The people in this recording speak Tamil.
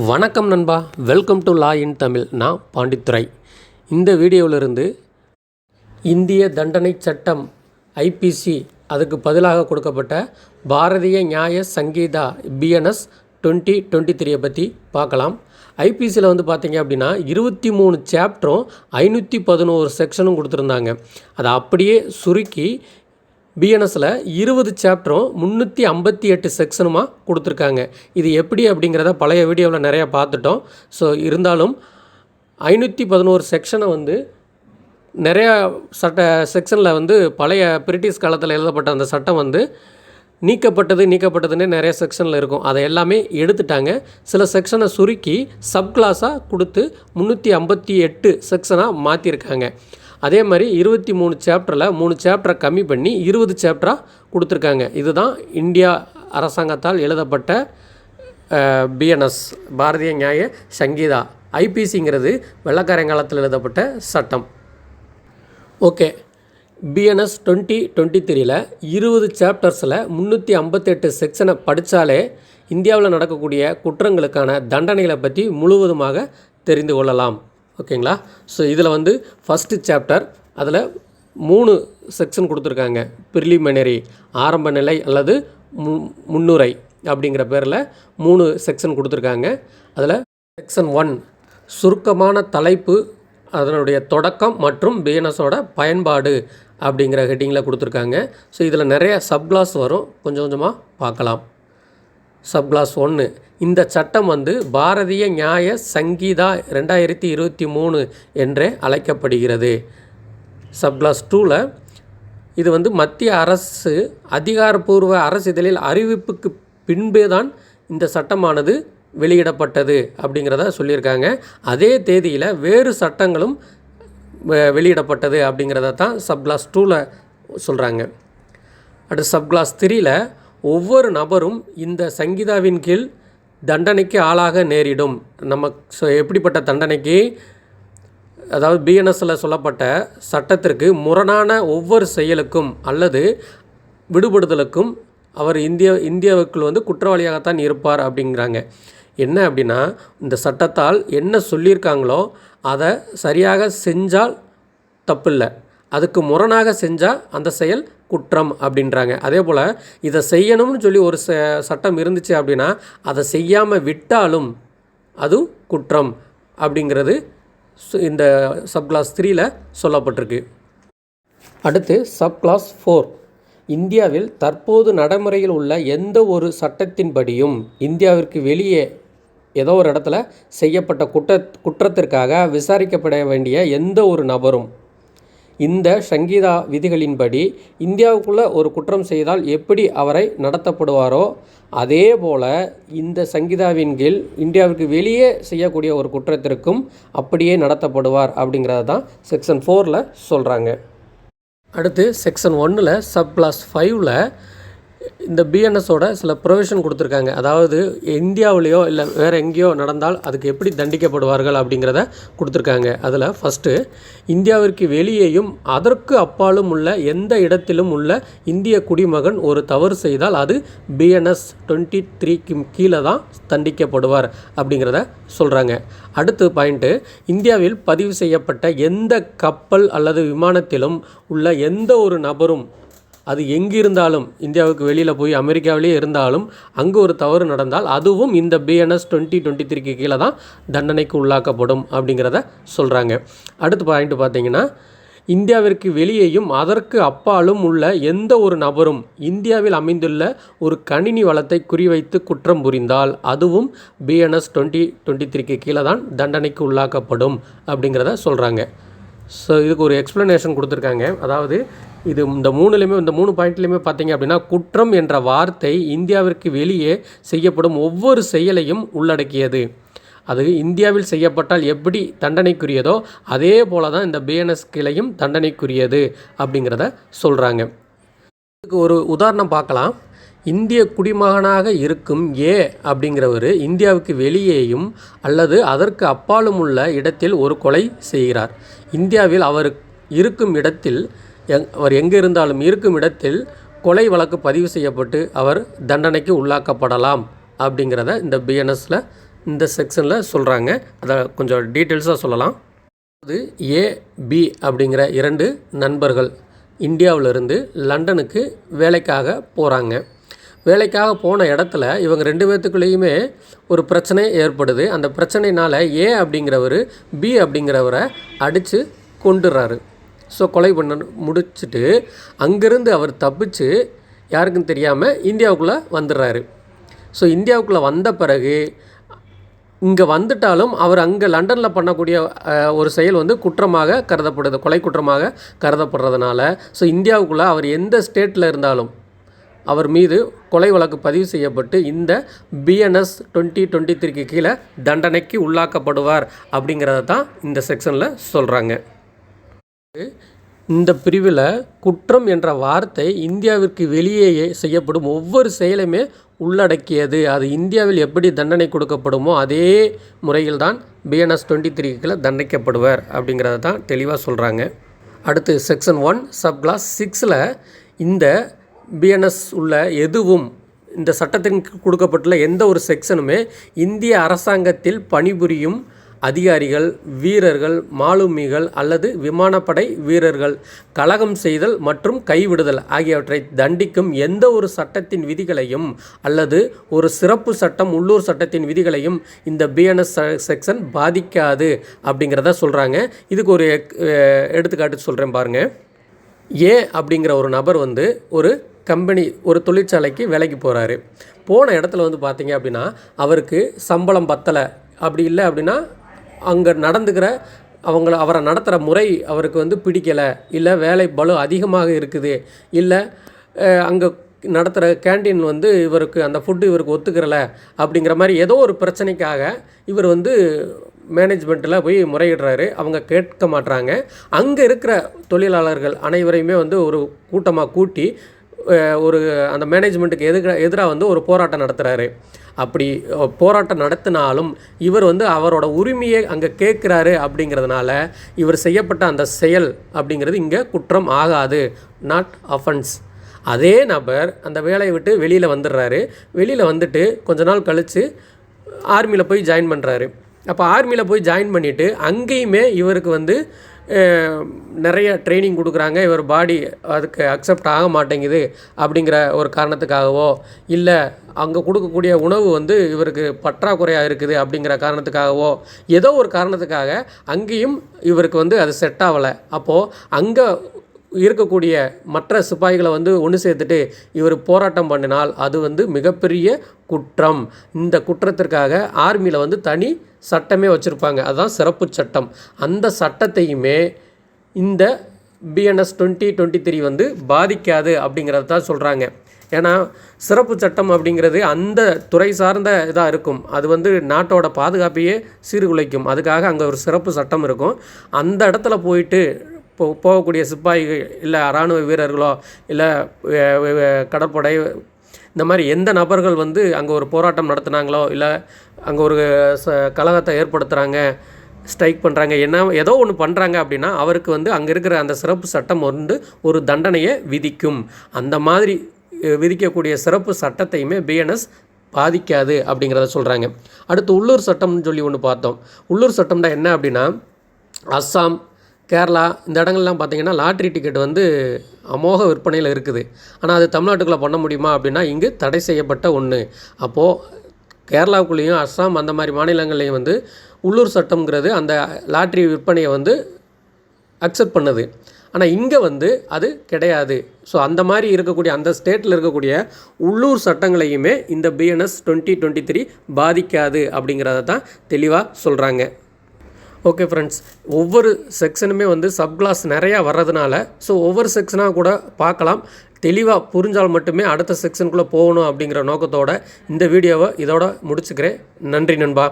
வணக்கம் நண்பா. Welcome to law in Tamil நான் பாண்டித்துரை. இந்த வீடியோவிலிருந்து இந்திய தண்டனை சட்டம் ஐபிசி அதுக்கு பதிலாக கொடுக்கப்பட்ட பாரதிய நியாய சங்கீதா பிஎன்எஸ் டுவெண்ட்டி டுவெண்ட்டி த்ரீயை பற்றி பார்க்கலாம். ஐபிசியில் வந்து பார்த்தீங்க அப்படின்னா இருபத்தி மூணு சாப்டரும் ஐநூற்றி பதினோரு செக்ஷனும் கொடுத்துருந்தாங்க. அதை அப்படியே சுருக்கி பிஎன்எஸில் இருபது சாப்டரும் முந்நூற்றி ஐம்பத்தி எட்டு செக்ஷனுமாக கொடுத்துருக்காங்க. இது எப்படி அப்படிங்கிறத பழைய வீடியோவில் நிறையா பார்த்துட்டோம். ஸோ இருந்தாலும் ஐநூற்றி பதினோரு செக்ஷனை வந்து நிறையா சட்ட செக்ஷனில் வந்து பழைய பிரிட்டிஷ் காலத்தில் எழுதப்பட்ட அந்த சட்டம் வந்து நீக்கப்பட்டது நீக்கப்பட்டதுன்னே நிறைய செக்ஷனில் இருக்கும். அதை எல்லாமே எடுத்துட்டாங்க. சில செக்ஷனை சுருக்கி சப் கிளாஸாக கொடுத்து முந்நூற்றி ஐம்பத்தி எட்டு செக்ஷனாக மாற்றிருக்காங்க அதே மாதிரி இருபத்தி மூணு சாப்டரில் மூணு சாப்டரை கம்மி பண்ணி இருபது சாப்டராக கொடுத்துருக்காங்க. இதுதான் இந்தியா அரசாங்கத்தால் எழுதப்பட்ட பிஎன்எஸ் பாரதிய நியாய சங்கீதா ஐபிசிங்கிறது வெள்ளக்காரங்காலத்தில் எழுதப்பட்ட சட்டம். ஓகே. பிஎன்எஸ் டுவெண்ட்டி டுவெண்ட்டி த்ரீல இருபது சாப்டர்ஸில் முந்நூற்றி ஐம்பத்தெட்டு செக்ஷனை படித்தாலே இந்தியாவில் நடக்கக்கூடிய குற்றங்களுக்கான தண்டனைகளை பற்றி முழுவதுமாக தெரிந்து கொள்ளலாம். ஓகேங்களா? ஸோ இதில் வந்து ஃபஸ்ட்டு சாப்டர் அதில் மூணு செக்ஷன் கொடுத்துருக்காங்க. பிரிலிமினரி ஆரம்ப நிலை அல்லது மு முன்னுரை அப்படிங்கிற பேரில் மூணு செக்ஷன் கொடுத்துருக்காங்க. அதில் செக்ஷன் ஒன் சுருக்கமான தலைப்பு அதனுடைய தொடக்கம் மற்றும் பிஎன்எஸோட பயன்பாடு அப்படிங்கிற ஹெட்டிங்கில் கொடுத்துருக்காங்க. ஸோ இதில் நிறைய சப்கிளாஸ் வரும். கொஞ்சம் கொஞ்சமாக பார்க்கலாம். சப்கிளாஸ் ஒன்று இந்த சட்டம் வந்து பாரதிய நியாய சங்கீதா ரெண்டாயிரத்தி இருபத்தி மூணு என்றே அழைக்கப்படுகிறது. சப்கிளாஸ் டூவில் இது வந்து மத்திய அரசு அதிகாரப்பூர்வ அரசிதழில் அறிவிப்புக்கு பின்பே தான் இந்த சட்டமானது வெளியிடப்பட்டது அப்படிங்கிறத சொல்லியிருக்காங்க. அதே தேதியில் வேறு சட்டங்களும் வெளியிடப்பட்டது அப்படிங்கிறத தான் சப்கிளாஸ் டூவில் சொல்கிறாங்க அடுத்து சப்கிளாஸ் த்ரீயில் ஒவ்வொரு நபரும் இந்த சங்கீதாவின் கீழ் தண்டனைக்கு ஆளாக நேரிடும். நம்ம எப்படிப்பட்ட தண்டனைக்கு அதாவது பிஎன்எஸ்ல சொல்லப்பட்ட சட்டத்திற்கு முரணான ஒவ்வொரு செயலுக்கும் அல்லது விடுபடுதலுக்கும் அவர் இந்திய இந்தியாவுக்குள் வந்து குற்றவாளியாகத்தான் இருப்பார் அப்படிங்கிறாங்க. என்ன அப்படின்னா இந்த சட்டத்தால் என்ன சொல்லியிருக்காங்களோ அதை சரியாக செஞ்சால் தப்பில்லை. அதுக்கு முரணாக செஞ்சால் அந்த செயல் குற்றம் அப்படின்றாங்க. அதே போல் இதை செய்யணும்னு சொல்லி ஒரு ச சட்டம் இருந்துச்சு அப்படின்னா அதை செய்யாமல் விட்டாலும் அதுவும் குற்றம் அப்படிங்கிறது சு- இந்த சப்கிளாஸ் த்ரீயில் சொல்லப்பட்டிருக்கு. அடுத்து சப் கிளாஸ் ஃபோர் இந்தியாவில் தற்போது நடைமுறையில் உள்ள எந்த ஒரு சட்டத்தின்படியும் இந்தியாவிற்கு வெளியே ஏதோ ஒரு இடத்துல செய்யப்பட்ட குற்ற குற்றத்திற்காக விசாரிக்கப்பட வேண்டிய எந்த ஒரு நபரும் இந்த சங்கீதா விதிகளின்படி இந்தியாவுக்குள்ளே ஒரு குற்றம் செய்தால் எப்படி அவரை நடத்தப்படுவாரோ அதே போல இந்த சங்கீதாவின் கீழ் இந்தியாவுக்கு வெளியே செய்யக்கூடிய ஒரு குற்றத்திற்கும் அப்படியே நடத்தப்படுவார் அப்படிங்கிறத தான் செக்ஷன் ஃபோரில் சொல்கிறாங்க அடுத்து செக்ஷன் ஒன்றில் சப் கிளாஸ் ஃபைவ்ல இந்த பிஎன்எஸோட சில ப்ரொவிஷன் கொடுத்துருக்காங்க. அதாவது இந்தியாவிலேயோ இல்லை வேறு எங்கேயோ நடந்தால் அதுக்கு எப்படி தண்டிக்கப்படுவார்கள் அப்படிங்கிறத கொடுத்துருக்காங்க. அதில் ஃபஸ்ட்டு இந்தியாவிற்கு வெளியேயும் அதற்கு அப்பாலும் உள்ள எந்த இடத்திலும் உள்ள இந்திய குடிமகன் ஒரு தவறு செய்தால் அது பிஎன்எஸ் டுவெண்ட்டி த்ரீக்கு கீழே தான் தண்டிக்கப்படுவார் அப்படிங்கிறத சொல்கிறாங்க அடுத்து பாயிண்ட்டு இந்தியாவில் பதிவு செய்யப்பட்ட எந்த கப்பல் அல்லது விமானத்திலும் உள்ள எந்த ஒரு நபரும் அது எங்கே இருந்தாலும் இந்தியாவுக்கு வெளியில் போய் அமெரிக்காவிலே இருந்தாலும் அங்கே ஒரு தவறு நடந்தால் அதுவும் இந்த பிஎன்எஸ் டுவெண்ட்டி டுவெண்ட்டி த்ரீக்கு கீழே தான் தண்டனைக்கு உள்ளாக்கப்படும் அப்படிங்கிறத சொல்கிறாங்க அடுத்து பாயிண்ட் பார்த்தீங்கன்னா இந்தியாவிற்கு வெளியேயும் அதற்கு அப்பாலும் உள்ள எந்த ஒரு நபரும் இந்தியாவில் அமைந்துள்ள ஒரு கணினி வளத்தை குறிவைத்து குற்றம் புரிந்தால் அதுவும் பிஎன்எஸ் டுவெண்ட்டி டுவெண்ட்டி த்ரீக்கு கீழே தான் தண்டனைக்கு உள்ளாக்கப்படும் அப்படிங்கிறத சொல்கிறாங்க ஸோ இதுக்கு ஒரு எக்ஸ்ப்ளனேஷன் கொடுத்துருக்காங்க. அதாவது இது இந்த மூணுலேயுமே இந்த மூணு பாயிண்ட்லையுமே பார்த்தீங்க அப்படின்னா குற்றம் என்ற வார்த்தை இந்தியாவிற்கு வெளியே செய்யப்படும் ஒவ்வொரு செயலையும் உள்ளடக்கியது. அது இந்தியாவில் செய்யப்பட்டால் எப்படி தண்டனைக்குரியதோ அதே போல தான் இந்த பிஎன்எஸ் கிளையும் தண்டனைக்குரியது அப்படிங்கிறத சொல்கிறாங்க இதுக்கு ஒரு உதாரணம் பார்க்கலாம். இந்திய குடிமகனாக இருக்கும் ஏ அப்படிங்கிறவர் இந்தியாவுக்கு வெளியேயும் அல்லது அதற்கு அப்பாலும் உள்ள இடத்தில் ஒரு கொலை செய்கிறார். இந்தியாவில் அவர் இருக்கும் இடத்தில் எங் அவர் எங்கே இருந்தாலும் இருக்கும் இடத்தில் கொலை வழக்கு பதிவு செய்யப்பட்டு அவர் தண்டனைக்கு உள்ளாக்கப்படலாம் அப்படிங்கிறத இந்த பிஎன்எஸில் இந்த செக்ஷனில் சொல்கிறாங்க அதை கொஞ்சம் டீட்டெயில்ஸாக சொல்லலாம். அது ஏ பி அப்படிங்கிற இரண்டு நண்பர்கள் இந்தியாவிலிருந்து லண்டனுக்கு வேலைக்காக போகிறாங்க வேலைக்காக போன இடத்துல இவங்க ரெண்டு பேர்த்துக்குள்ளேயுமே ஒரு பிரச்சனை ஏற்படுது. அந்த பிரச்சனைனால ஏ அப்படிங்கிறவர் பி அப்படிங்கிறவரை அடித்து கொண்டுறாரு ஸோ கொலை பண்ண முடிச்சுட்டு அங்கேருந்து அவர் தப்பிச்சு யாருக்கும் தெரியாமல் இந்தியாவுக்குள்ளே வந்துடுறாரு. ஸோ இந்தியாவுக்குள்ளே வந்த பிறகு இங்கே வந்துட்டாலும் அவர் அங்கே லண்டனில் பண்ணக்கூடிய ஒரு செயல் வந்து குற்றமாக கருதப்படுது கொலை குற்றமாக கருதப்படுறதுனால. ஸோ இந்தியாவுக்குள்ளே அவர் எந்த ஸ்டேட்டில் இருந்தாலும் அவர் மீது கொலை வழக்கு பதிவு செய்யப்பட்டு இந்த பிஎன்எஸ் டுவெண்ட்டி டுவெண்ட்டி த்ரீக்கு கீழே தண்டனைக்கு உள்ளாக்கப்படுவார் அப்படிங்கிறத தான் இந்த செக்ஷனில் சொல்கிறாங்க இந்த பிரிவில் குற்றம் என்ற வார்த்தை இந்தியாவிற்கு வெளியே செய்யப்படும் ஒவ்வொரு செயலுமே உள்ளடக்கியது. அது இந்தியாவில் எப்படி தண்டனை கொடுக்கப்படுமோ அதே முறையில் தான் பிஎன்எஸ் டுவெண்ட்டி த்ரீக்கில் தண்டிக்கப்படுவார் அப்படிங்கிறத தான் தெளிவாக சொல்கிறாங்க அடுத்து செக்ஷன் ஒன் சப் கிளாஸ் சிக்ஸில் இந்த பிஎன்எஸ் உள்ள எதுவும் இந்த சட்டத்தின் கொடுக்கப்பட்டுள்ள எந்த ஒரு செக்ஷனுமே இந்திய அரசாங்கத்தில் பணிபுரியும் அதிகாரிகள் வீரர்கள் மாலுமிகள் அல்லது விமானப்படை வீரர்கள் கலகம் செய்தல் மற்றும் கைவிடுதல் ஆகியவற்றை தண்டிக்கும் எந்த ஒரு சட்டத்தின் விதிகளையும் அல்லது ஒரு சிறப்பு சட்டம் உள்ளூர் சட்டத்தின் விதிகளையும் இந்த பிஎன்எஸ் செக்ஷன் பாதிக்காது அப்படிங்கிறத சொல்கிறாங்க இதுக்கு ஒரு எடுத்துக்காட்டு சொல்கிறேன் பாருங்கள் ஏ அப்படிங்கிற ஒரு நபர் வந்து ஒரு கம்பெனி ஒரு தொழிற்சாலைக்கு வேலைக்கு போகிறாரு போன இடத்துல வந்து பார்த்தீங்க அப்படின்னா அவருக்கு சம்பளம் பத்தலை. அப்படி இல்லை அப்படின்னா அங்கே நடந்துக்கிற அவங்கள அவரை நடத்துகிற முறை அவருக்கு வந்து பிடிக்கலை. இல்லை வேலை பலம் அதிகமாக இருக்குது. இல்லை அங்கே நடத்துகிற கேண்டீன் வந்து இவருக்கு அந்த ஃபுட்டு இவருக்கு ஒத்துக்கிறல அப்படிங்கிற மாதிரி ஏதோ ஒரு பிரச்சனைக்காக இவர் வந்து மேனேஜ்மெண்ட்டில் போய் முறையிடுறாரு. அவங்க கேட்க மாட்றாங்க. அங்கே இருக்கிற தொழிலாளர்கள் அனைவரையுமே வந்து ஒரு கூட்டமாக கூட்டி ஒரு அந்த மேனேஜ்மெண்ட்டுக்கு எதிர எதிராக வந்து ஒரு போராட்டம் நடத்துகிறாரு அப்படி போராட்டம் நடத்தினாலும் இவர் வந்து அவரோட உரிமையை அங்கே கேட்குறாரு அப்படிங்கிறதுனால இவர் செய்யப்பட்ட அந்த செயல் அப்படிங்கிறது இங்கே குற்றம் ஆகாது. நாட் அஃபன்ஸ் அதே நபர் அந்த வேலையை விட்டு வெளியில் வந்துடுறாரு. வெளியில் வந்துட்டு கொஞ்ச நாள் கழித்து ஆர்மியில் போய் ஜாயின் பண்ணுறாரு அப்போ ஆர்மியில் போய் ஜாயின் பண்ணிவிட்டு அங்கேயுமே இவருக்கு வந்து நிறைய ட்ரைனிங் கொடுக்குறாங்க. இவர் பாடி அதுக்கு அக்செப்ட் ஆக மாட்டேங்குது அப்படிங்கிற ஒரு காரணத்துக்காகவோ இல்லை அங்கே கொடுக்கக்கூடிய உணவு வந்து இவருக்கு பற்றாக்குறையாக இருக்குது அப்படிங்கிற காரணத்துக்காகவோ ஏதோ ஒரு காரணத்துக்காக அங்கேயும் இவருக்கு வந்து அது செட் ஆகலை. அப்போது அங்கே இருக்கக்கூடிய மற்ற சிப்பாய்களை வந்து ஒன்று சேர்த்துட்டு இவர் போராட்டம் பண்ணினால் அது வந்து மிகப்பெரிய குற்றம். இந்த குற்றத்திற்காக ஆர்மியில் வந்து தனி சட்டமே வச்சுருப்பாங்க. அதுதான் சிறப்பு சட்டம். அந்த சட்டத்தையுமே இந்த பிஎன்எஸ் டுவெண்ட்டி டுவெண்ட்டி த்ரீ வந்து பாதிக்காது அப்படிங்கிறத தான் சொல்கிறாங்க ஏன்னா சிறப்பு சட்டம் அப்படிங்கிறது அந்த துறை சார்ந்த இதாக இருக்கும். அது வந்து நாட்டோட பாதுகாப்பையே சீர்குலைக்கும். அதுக்காக அங்கே ஒரு சிறப்பு சட்டம் இருக்கும். அந்த இடத்துல போயிட்டு போ போகக்கூடிய சிப்பாய்கள் இல்லை இராணுவ வீரர்களோ இல்லை கடற்படை இந்த மாதிரி எந்த நபர்கள் வந்து அங்கே ஒரு போராட்டம் நடத்துனாங்களோ இல்லை அங்கே ஒரு ச கலகத்தை ஏற்படுத்துகிறாங்க ஸ்ட்ரைக் பண்ணுறாங்க என்ன ஏதோ ஒன்று பண்ணுறாங்க அப்படின்னா அவருக்கு வந்து அங்கே இருக்கிற அந்த சிறப்பு சட்டம் வந்து ஒரு தண்டனையை விதிக்கும். அந்த மாதிரி விதிக்கக்கூடிய சிறப்பு சட்டத்தையுமே பிஎன்எஸ் பாதிக்காது அப்படிங்கிறத சொல்கிறாங்க அடுத்து உள்ளூர் சட்டம்னு சொல்லி ஒன்று பார்த்தோம். உள்ளூர் சட்டம்னா என்ன அப்படின்னா அஸ்ஸாம் கேரளா இந்த இடங்கள்லாம் பார்த்திங்கன்னா லாட்ரி டிக்கெட் வந்து அமோக விற்பனையில் இருக்குது. ஆனால் அது தமிழ்நாட்டுக்குள்ளே பண்ண முடியுமா அப்படின்னா இங்கு தடை செய்யப்பட்ட ஒன்று அப்போது கேரளாவுக்குள்ளேயும் அஸ்ஸாம் அந்த மாதிரி மாநிலங்கள்லேயும் வந்து உள்ளூர் சட்டம்ங்கிறது அந்த லாட்ரி விற்பனையை வந்து அக்செப்ட் பண்ணுது. ஆனால் இங்கே வந்து அது கிடையாது. ஸோ அந்த மாதிரி இருக்கக்கூடிய அந்த ஸ்டேட்டில் இருக்கக்கூடிய உள்ளூர் சட்டங்களையுமே இந்த பிஎன்எஸ் டுவெண்ட்டி டுவெண்ட்டி த்ரீ பாதிக்காது அப்படிங்கிறத தான் தெளிவாக சொல்கிறாங்க ஓகே ஃப்ரெண்ட்ஸ் ஒவ்வொரு செக்ஷனுமே வந்து சப் கிளாஸ் நிறையா வர்றதுனால ஸோ ஒவ்வொரு செக்ஷனாக கூட பார்க்கலாம். தெளிவாக புரிஞ்சால் மட்டுமே அடுத்த செக்ஷனுக்குள்ளே போகணும் அப்படிங்கிற நோக்கத்தோட இந்த வீடியோவை இதோட முடிச்சுக்கிறேன். நன்றி நண்பா.